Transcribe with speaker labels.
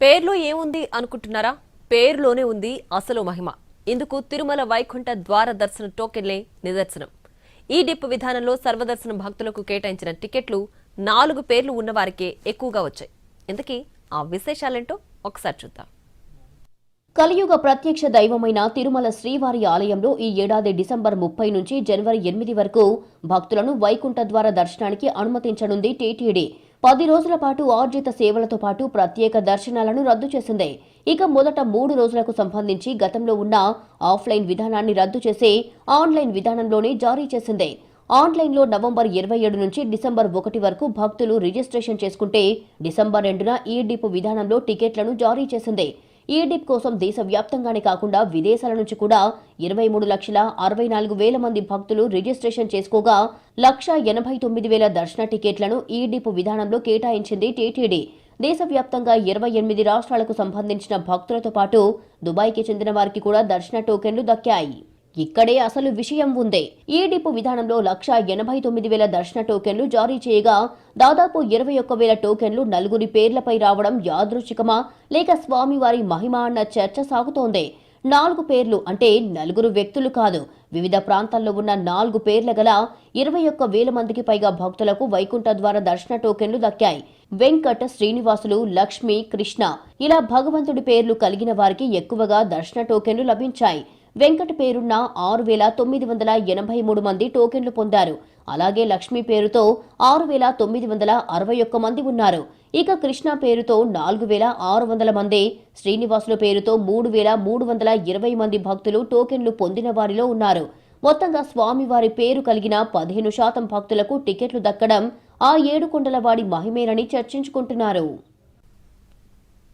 Speaker 1: పేర్లో ఏముంది అనుకుంటున్నారా? పేరులోనే ఉంది అసలు మహిమ. ఇందుకు తిరుమల వైకుంఠ ద్వార దర్శన టోకెన్లే నిదర్శనం. ఈ డిప్ విధానంలో సర్వదర్శన భక్తులకు కేటాయించిన టికెట్లు నాలుగు పేర్లు ఉన్నవారికే ఎక్కువగా వచ్చాయి. ఇంతకీ ఆ విశేషాలేంటో ఒకసారి చూద్దాం.
Speaker 2: కలియుగ ప్రత్యక్ష దైవమైన తిరుమల శ్రీవారి ఆలయంలో ఈ ఏడాది డిసెంబర్ ముప్పై నుంచి జనవరి ఎనిమిది వరకు భక్తులను వైకుంఠ ద్వార దర్శనానికి అనుమతించనుంది టీటీడీ. పది రోజుల పాటు ఆర్జిత సేవలతో పాటు ప్రత్యేక దర్శనాలను రద్దు చేసింది. ఇక మొదట మూడు రోజులకు సంబంధించి గతంలో ఉన్న ఆఫ్లైన్ విధానాన్ని రద్దు చేసి ఆన్లైన్ విధానంలోనే జారీ చేసింది. ఆన్లైన్లో నవంబర్ ఇరవై ఏడు నుంచి డిసెంబర్ ఒకటి వరకు భక్తులు రిజిస్ట్రేషన్ చేసుకుంటే డిసెంబర్ రెండున ఈ డిపో విధానంలో టికెట్లను జారీ చేసింది. ఈ డిప్ కోసం దేశవ్యాప్తంగానే కాకుండా విదేశాల నుంచి కూడా ఇరవై మూడు లక్షల అరవై నాలుగు వేల మంది భక్తులు రిజిస్ట్రేషన్ చేసుకోగా లక్ష ఎనభై తొమ్మిది వేల దర్శన టికెట్లను ఈ డిప్ విధానంలో కేటాయించింది టీటీడీ దేశవ్యాప్తంగా ఇరవై ఎనిమిది రాష్ట్రాలకు సంబంధించిన భక్తులతో పాటు దుబాయ్కి చెందిన వారికి కూడా దర్శన టోకెన్లు దక్కాయి. ఇక్కడే అసలు విషయం ఉంది. ఈ డిపో విధానంలో లక్ష ఎనభై తొమ్మిది వేల దర్శన టోకెన్లు జారీ చేయగా దాదాపు ఇరవై ఒక్క వేల టోకెన్లు నలుగురి పేర్లపై రావడం యాదృచ్ఛికమా? లేక స్వామివారి మహిమ అన్న చర్చ సాగుతోంది. నాలుగు పేర్లు అంటే నలుగురు వ్యక్తులు కాదు. వివిధ ప్రాంతాల్లో ఉన్న నాలుగు పేర్ల గల ఇరవై ఒక్క వేల మందికి పైగా భక్తులకు వైకుంఠ ద్వారా దర్శన టోకెన్లు దక్కాయి. వెంకట శ్రీనివాసులు లక్ష్మి కృష్ణ ఇలా భగవంతుడి పేర్లు కలిగిన వారికి ఎక్కువగా దర్శన టోకెన్లు లభించాయి. వెంకట పేరున్న ఆరు వేల తొమ్మిది వందల ఎనభై మూడు మంది టోకెన్లు పొందారు. అలాగే లక్ష్మి పేరుతో ఆరు వేల తొమ్మిది వందల అరవై ఒక్క మంది ఉన్నారు. ఇక కృష్ణ పేరుతో నాలుగు వేల ఆరు వందల మంది శ్రీనివాసుల పేరుతో మూడు వేల మూడు వందల ఇరవై మంది భక్తులు టోకెన్లు పొందిన వారిలో ఉన్నారు. మొత్తంగా స్వామివారి పేరు కలిగిన పదిహేను శాతం భక్తులకు టికెట్లు దక్కడం ఆ ఏడు కొండలవాడి మహిమేనని చర్చించుకుంటున్నారు.